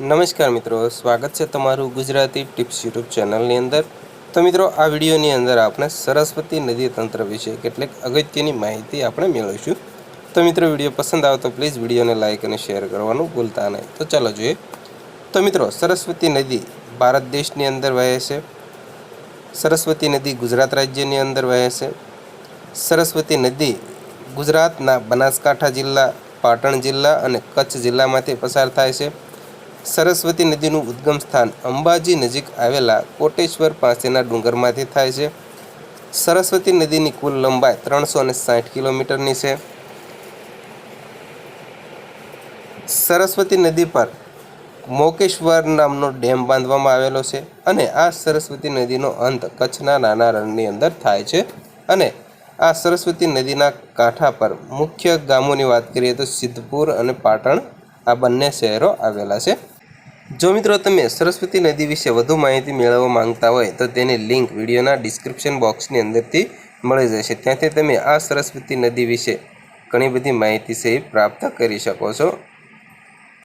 નમસ્કાર મિત્રો, સ્વાગત છે તમારું ગુજરાતી ટિપ્સ યુટ્યુબ ચેનલની અંદર. તો મિત્રો, આ વિડીયોની અંદર આપણે સરસ્વતી નદી તંત્ર વિશે કેટલીક અગત્યની માહિતી આપણે મેળવીશું. તો મિત્રો, વીડિયો પસંદ આવે તો પ્લીઝ વિડીયોને લાઇક અને શેર કરવાનું ભૂલતા નહીં. તો ચાલો જોઈએ. તો મિત્રો, સરસ્વતી નદી ભારત દેશની અંદર વહે છે. સરસ્વતી નદી ગુજરાત રાજ્યની અંદર વહે છે. સરસ્વતી નદી ગુજરાતના બનાસકાંઠા જિલ્લા, પાટણ જિલ્લા અને કચ્છ જિલ્લામાંથી પસાર થાય છે. સરસ્વતી નદીનું ઉદ્ગમ સ્થાન અંબાજી નજીક આવેલા કોટેશ્વર પાસેના ડુંગરમાંથી થાય છે. સરસ્વતી નદીની કુલ લંબાઈ ત્રણસો અને સાઠ કિલોમીટરની છે. સરસ્વતી નદી પર મોકેશ્વર નામનો ડેમ બાંધવામાં આવેલો છે અને આ સરસ્વતી નદીનો અંત કચ્છના નાના રણની અંદર થાય છે. અને આ સરસ્વતી નદીના કાંઠા પર મુખ્ય ગામોની વાત કરીએ તો સિદ્ધપુર અને પાટણ આ બંને શહેરો આવેલા છે. જો મિત્રો તમે સરસ્વતી નદી વિશે વધુ માહિતી મેળવવા માંગતા હોય તો તેની લિંક વિડીયોના ડિસ્ક્રિપ્શન બોક્સની અંદરથી મળી જશે. ત્યાંથી તમે આ સરસ્વતી નદી વિશે ઘણી બધી માહિતી સહિત પ્રાપ્ત કરી શકો છો.